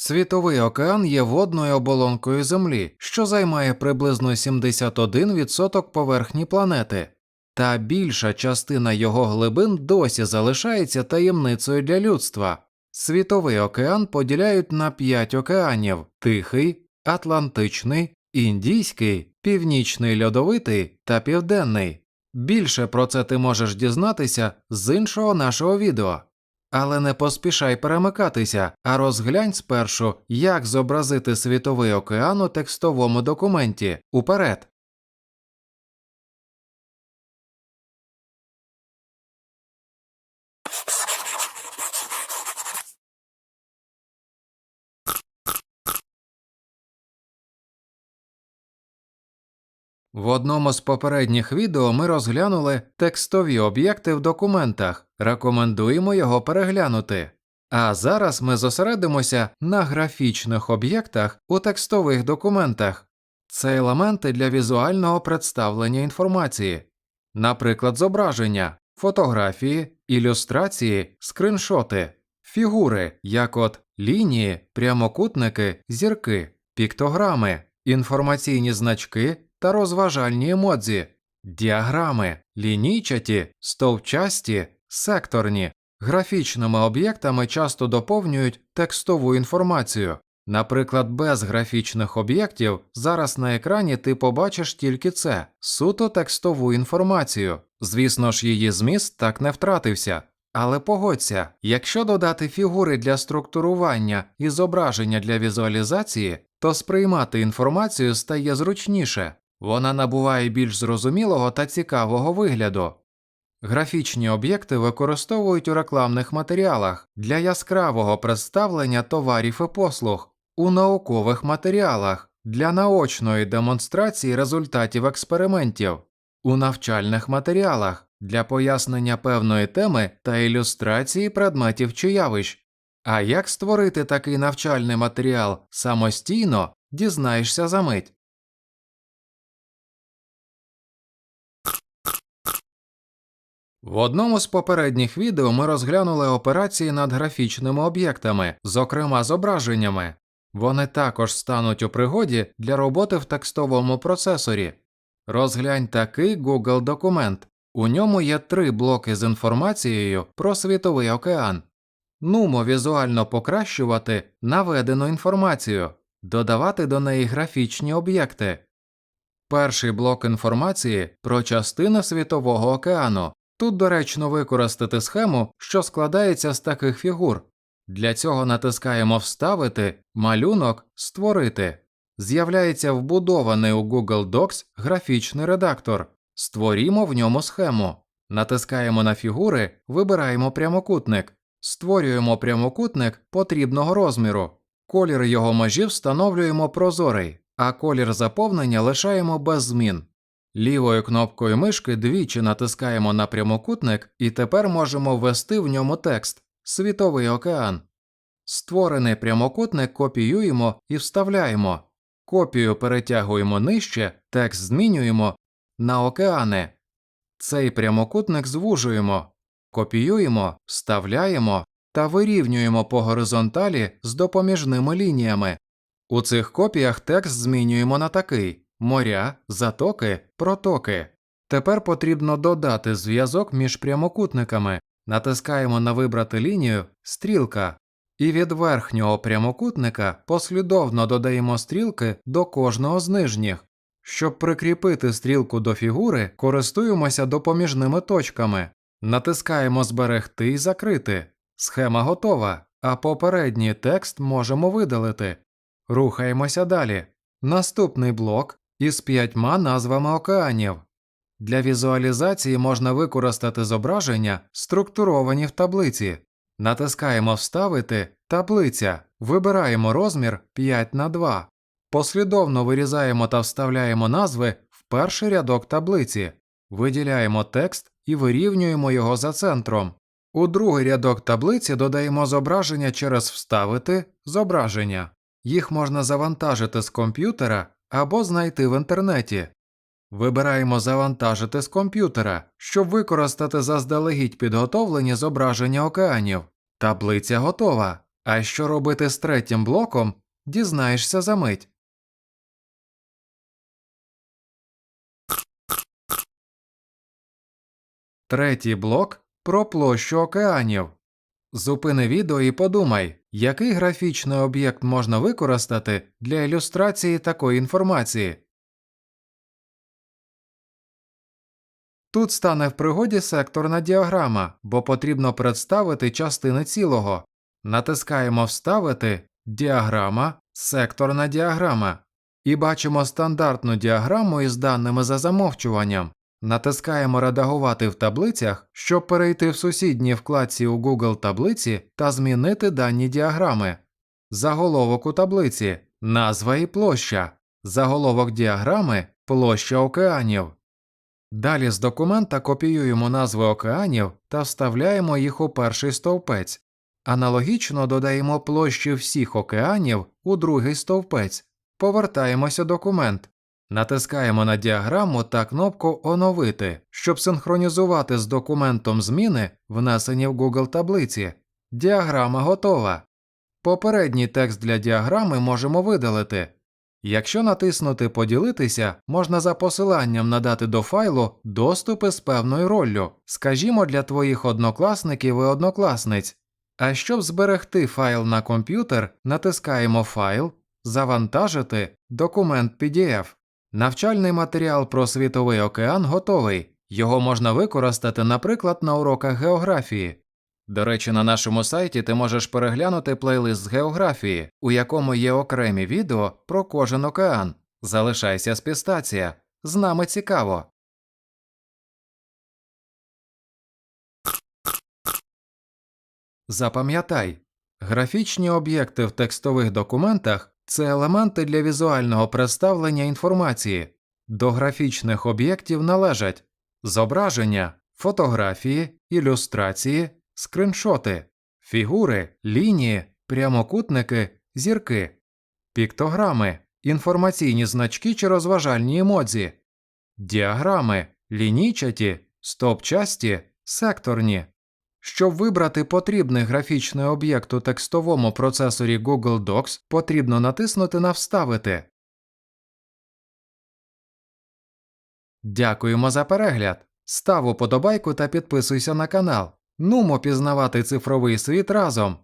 Світовий океан є водною оболонкою Землі, що займає приблизно 71% поверхні планети, та більша частина його глибин досі залишається таємницею для людства. Світовий океан поділяють на п'ять океанів: Тихий, Атлантичний, Індійський, Північний льодовитий та Південний. Більше про це ти можеш дізнатися з іншого нашого відео. Але не поспішай перемикатися, а розглянь спершу, як зобразити світовий океан у текстовому документі. Уперед. В одному з попередніх відео ми розглянули текстові об'єкти в документах. Рекомендуємо його переглянути. А зараз ми зосередимося на графічних об'єктах у текстових документах. Це елементи для візуального представлення інформації, наприклад, зображення, фотографії, ілюстрації, скриншоти, фігури, як от лінії, прямокутники, зірки, піктограми, інформаційні значки та розважальні емодзі, діаграми, лінійчаті, стовпчасті, секторні. Графічними об'єктами часто доповнюють текстову інформацію. Наприклад, без графічних об'єктів зараз на екрані ти побачиш тільки це суто текстову інформацію. Звісно ж, її зміст так не втратився. Але погодься, якщо додати фігури для структурування і зображення для візуалізації, то сприймати інформацію стає зручніше, вона набуває більш зрозумілого та цікавого вигляду. Графічні об'єкти використовують у рекламних матеріалах для яскравого представлення товарів і послуг, у наукових матеріалах для наочної демонстрації результатів експериментів, у навчальних матеріалах для пояснення певної теми та ілюстрації предметів чи явищ. А як створити такий навчальний матеріал самостійно, дізнаєшся за мить. В одному з попередніх відео ми розглянули операції над графічними об'єктами, зокрема зображеннями. Вони також стануть у пригоді для роботи в текстовому процесорі. Розглянь такий Google документ. У ньому є три блоки з інформацією про світовий океан. Нумо візуально покращувати наведену інформацію, додавати до неї графічні об'єкти. Перший блок інформації про частину світового океану. Тут доречно використати схему, що складається з таких фігур. Для цього натискаємо Вставити, малюнок, Створити. З'являється вбудований у Google Docs графічний редактор. Створімо в ньому схему. Натискаємо на фігури, вибираємо прямокутник. Створюємо прямокутник потрібного розміру. Колір його межі встановлюємо прозорий, а колір заповнення лишаємо без змін. Лівою кнопкою мишки двічі натискаємо на прямокутник і тепер можемо ввести в ньому текст Світовий океан. Створений прямокутник копіюємо і вставляємо. Копію перетягуємо нижче, текст змінюємо на океани. Цей прямокутник звужуємо, копіюємо, вставляємо та вирівнюємо по горизонталі з допоміжними лініями. У цих копіях текст змінюємо на такий моря, затоки, протоки. Тепер потрібно додати зв'язок між прямокутниками. Натискаємо на вибрати лінію стрілка, і від верхнього прямокутника послідовно додаємо стрілки до кожного з нижніх. Щоб прикріпити стрілку до фігури, користуємося допоміжними точками. Натискаємо Зберегти і закрити. Схема готова, а попередній текст можемо видалити. Рухаємося далі. Наступний блок із п'ятьма назвами океанів. Для візуалізації можна використати зображення, структуровані в таблиці. Натискаємо Вставити таблиця, вибираємо розмір 5 на 2. Послідовно вирізаємо та вставляємо назви в перший рядок таблиці, виділяємо текст і вирівнюємо його за центром. У другий рядок таблиці додаємо зображення через Вставити зображення. Їх можна завантажити з комп'ютера або знайти в інтернеті. Вибираємо Завантажити з комп'ютера, щоб використати заздалегідь підготовлені зображення океанів. Таблиця готова. А що робити з третім блоком, дізнаєшся за мить. Третій блок про площу океанів. Зупини відео і подумай, який графічний об'єкт можна використати для ілюстрації такої інформації. Тут стане в пригоді секторна діаграма, бо потрібно представити частини цілого. Натискаємо Вставити діаграма, секторна діаграма і бачимо стандартну діаграму із даними за замовчуванням. Натискаємо Редагувати в таблицях, щоб перейти в сусідній вкладці у Google таблиці та змінити дані діаграми. Заголовок у таблиці, назва і площа, заголовок діаграми, площа океанів. Далі з документа копіюємо назви океанів та вставляємо їх у перший стовпець. Аналогічно додаємо площі всіх океанів у другий стовпець. Повертаємося документ. Натискаємо на діаграму та кнопку Оновити, щоб синхронізувати з документом зміни, внесені в Google таблиці. Діаграма готова. Попередній текст для діаграми можемо видалити. Якщо натиснути Поділитися, можна за посиланням надати до файлу доступи з певною роллю, скажімо, для твоїх однокласників і однокласниць. А щоб зберегти файл на комп'ютер, натискаємо Файл, Завантажити, документ PDF. Навчальний матеріал про світовий океан готовий. Його можна використати, наприклад, на уроках географії. До речі, на нашому сайті ти можеш переглянути плейлист з географії, у якому є окремі відео про кожен океан. Залишайся спістація. З нами цікаво. Запам'ятай, графічні об'єкти в текстових документах це елементи для візуального представлення інформації. До графічних об'єктів належать зображення, фотографії, ілюстрації, скриншоти, фігури, лінії, прямокутники, зірки, піктограми, інформаційні значки чи розважальні емодзі, діаграми, лінійчаті, стовпчасті, секторні. Щоб вибрати потрібний графічний об'єкт у текстовому процесорі Google Docs, потрібно натиснути на Вставити. Дякуємо за перегляд. Став уподобайку та підписуйся на канал. Нумо пізнавати цифровий світ разом.